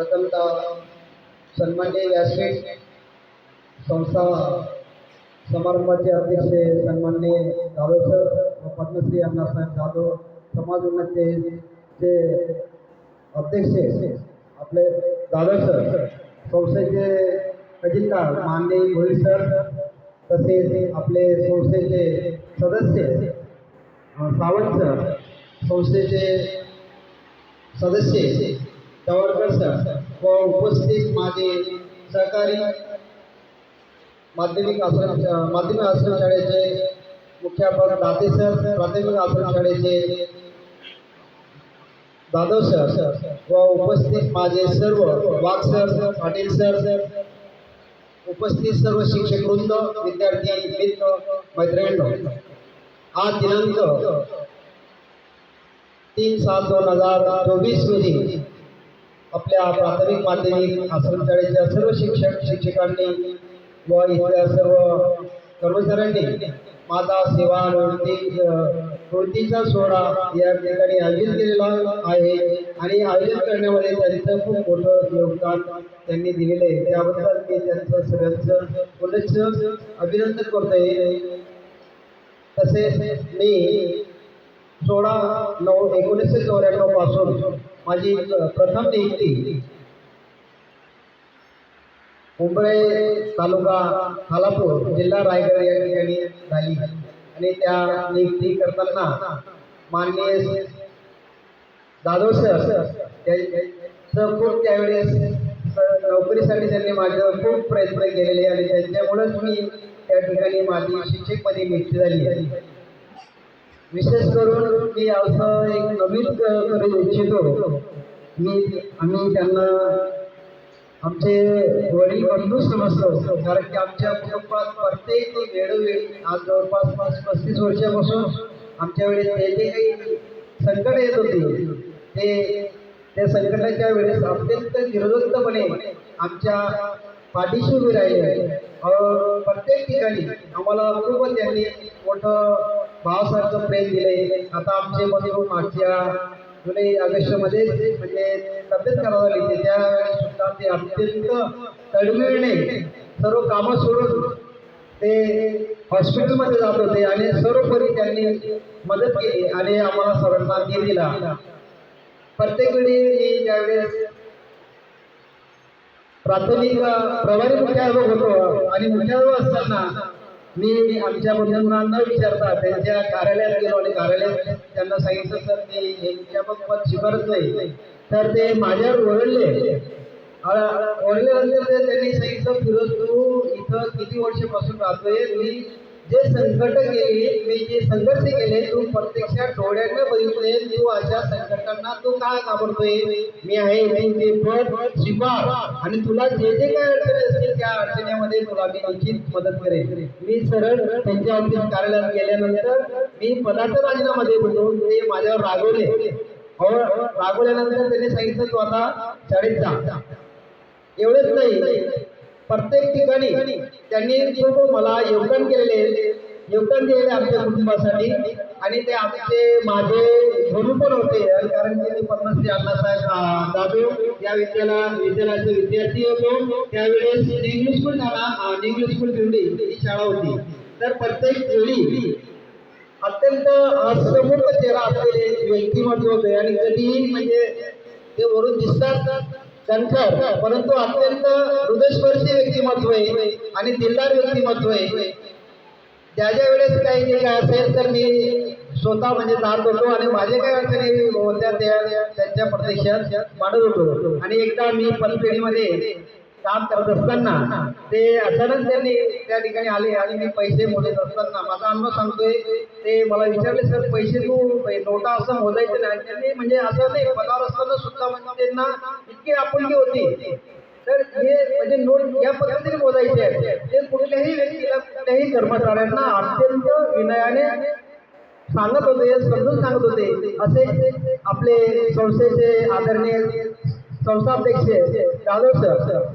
प्रथमतः सन्मान्य व्यासपीठ संस्था समारंभाचे अध्यक्ष सन्मान्य जाधव सर व पद्मश्री अण्णासाहेब जाधव समाज उन्नतीचे अध्यक्ष आपले जाधव सर संस्थेचे खजिनदार माननीय भोई सर तसेच आपले संस्थेचे सदस्य सावंत सर संस्थेचे सदस्य तवरकर सर व उपस्थित माझे सहकारी माध्यमिक आश्रम माध्यमिक आश्रम शाळेचे मुख्यापक दाते सर प्राथमिक आश्रम शाळेचे जाधव सर व उपस्थित माझे सर्व वाघ सर पाटील सर उपस्थित सर्व शिक्षक वृंद विद्यार्थी मित्र मैत्रिणींनो हा दिनांक तीन सात दोन हजार चोवीस रोजी आपल्या प्राथमिक माध्यमिक आश्रमशाळेच्या सर्व शिक्षक शिक्षकांनी व इथल्या सर्व कर्मचाऱ्यांनी माता सेवा निवृत्ती कृतीचा सोहळा या ठिकाणी आयोजित केलेला आहे आणि आयोजित करण्यामध्ये त्यांचं खूप मोठं योगदान त्यांनी दिलेलं आहे. त्याबद्दल मी त्यांचं सगळ्यांचं पुनश्च अभिनंदन करतोय. तसेच मी सोळा नऊ एकोणीसशे चौऱ्याण्णवपासून माझी प्रथम नियुक्ती. मुंबई तालुका खालापूर जिल्हा रायगड या ठिकाणी झाली. आणि त्या नियुक्ती करताना माननीय जाधव सर त्यांचं खूप त्यावेळेस नोकरीसाठी त्यांनी माझं खूप प्रयत्न केलेले आणि त्यांच्यामुळेच मी त्या ठिकाणी माझी शिक्षकपदी नियुक्ती झाली. विशेष करून मी असं नवीन करू इच्छितो मी आम्ही त्यांना आमचे वडील बंधू समजतो कारण की आमच्या जवळपास प्रत्येक वेळोवेळी आज जवळपास पाच पस्तीस वर्षापासून आमच्या वेळेस ते जे काही संकट येत होते ते त्या संकटाच्या वेळेस अत्यंत निर्वंतपणे आमच्या पाठीशी उभे राहिले. प्रत्येक ठिकाणी आम्हाला खूप त्यांनी मोठं भावसारखं प्रेम दिले आता आमचे बंधू मागच्या जुलै ऑगस्टमध्ये म्हणजे तब्येत करावं लागली होती. त्यावेळेस सुद्धा ते अत्यंत तळमळीने सर्व कामं सोडून ते हॉस्पिटलमध्ये जात होते आणि सर्वपरी त्यांनी मदत केली आणि आम्हाला सर्वांना नीर दिला. प्रत्येक वेळी मी ज्यावेळेस प्राथमिक प्रभारी मुख्याध्यापक होतो आणि मुख्याध्यापक असताना मी आमच्या बंधूंना न विचारता त्यांच्या कार्यालयात गेलो आणि कार्यालयात त्यांना सांगितलं सर ते हे पद शिफारस नाही. तर ते माझ्यावर ओरडले. ओरडल्यानंतर ते त्यांनी सांगितलं फिरोज तू इथं किती वर्षापासून राहतोय? मी जे संकट केली मी जे संघर्ष केले तू प्रत्यक्षात डोळ्यांना बघितले तू अशा संकटांना तू काय घाबरतोय? मी आहे मी ते पद स्वीकार आणि तुला जे जे काय अडचण त्या अडचणीमध्ये तुला मी निश्चित मदत करेन. मी सरळ त्यांच्या ऑफिस कार्यालयात गेल्यानंतर मी पदाचा राजीनामा देत होतो ते माझ्यावर रागवले. हो, रागवल्यानंतर त्यांनी सांगितलं तू आता शाळेत जा. एवढेच नाही प्रत्येक ठिकाणी त्यांनी खूप मला योगदान केलेले योगदान दिलेले आमच्या कुटुंबासाठी. आणि ते आमचे माझे गुरु पण होते आणि कारण की मी पद्मश्री अण्णासाहेब अं, या विद्याला विद्यालयाचे विद्यार्थी होतो. त्यावेळेस इंग्लिश स्कूल झाला इंग्लिश स्कूल दिंडी ही शाळा होती. तर प्रत्येक वेळी अत्यंत हसमुख चेहरा असलेले व्यक्तिमत्व होते. आणि कधीही म्हणजे ते वरून दिसतात कणखर परंतु अत्यंत हृदयस्पर्शी व्यक्तिमत्व आहे आणि दिलदार व्यक्तिमत्व आहे. त्या ज्या वेळेस काही जे काय असेल तर मी स्वतः म्हणजे जात होतो आणि माझे काय अडचणी होत्या त्या त्यांच्या प्रत्यक्षात मांडत होतो. आणि एकदा मी पतपेढीमध्ये काम करत असताना ते अचानक त्यांनी त्या ठिकाणी आले आणि मी पैसे मोजत असताना माझा अनुभव सांगतोय ते मला विचारले सर पैसे तू नोटा असं मोजायचं नाही. त्यांनी म्हणजे असं नाही पदावर असताना सुद्धा म्हणजे त्यांना इतकी आपुलकी होती. तर हे म्हणजे नोट या पद्धतीने बोलायचे आहे. ते कुठल्याही व्यक्तीला कुठल्याही कर्मचाऱ्यांना अत्यंत विनयाने सांगत होते समजून सांगत होते असे आपले संस्थेचे आदरणीय संस्थाध्यक्ष जाधव सर.